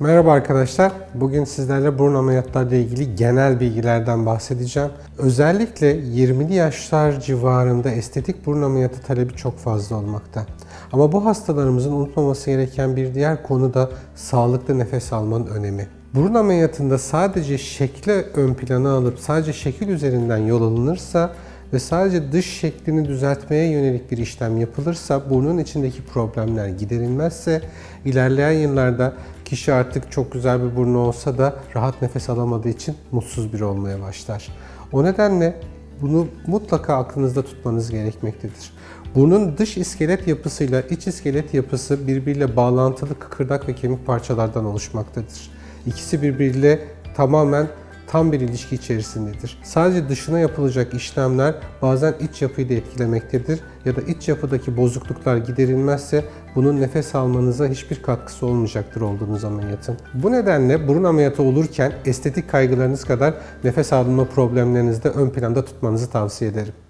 Merhaba arkadaşlar. Bugün sizlerle burun ameliyatlarıyla ilgili genel bilgilerden bahsedeceğim. Özellikle 20'li yaşlar civarında estetik burun ameliyatı talebi çok fazla olmakta. Ama bu hastalarımızın unutmaması gereken bir diğer konu da sağlıklı nefes almanın önemi. Burun ameliyatında sadece şekle ön plana alıp sadece şekil üzerinden yol alınırsa ve sadece dış şeklini düzeltmeye yönelik bir işlem yapılırsa burnun içindeki problemler giderilmezse ilerleyen yıllarda kişi artık çok güzel bir burnu olsa da rahat nefes alamadığı için mutsuz biri olmaya başlar. O nedenle bunu mutlaka aklınızda tutmanız gerekmektedir. Burnun dış iskelet yapısıyla iç iskelet yapısı birbiriyle bağlantılı kıkırdak ve kemik parçalardan oluşmaktadır. İkisi birbiriyle tamamen tam bir ilişki içerisindedir. Sadece dışına yapılacak işlemler bazen iç yapıyı da etkilemektedir ya da iç yapıdaki bozukluklar giderilmezse bunun nefes almanıza hiçbir katkısı olmayacaktır olduğunuz ameliyatın. Bu nedenle burun ameliyatı olurken estetik kaygılarınız kadar nefes alma problemlerinizi de ön planda tutmanızı tavsiye ederim.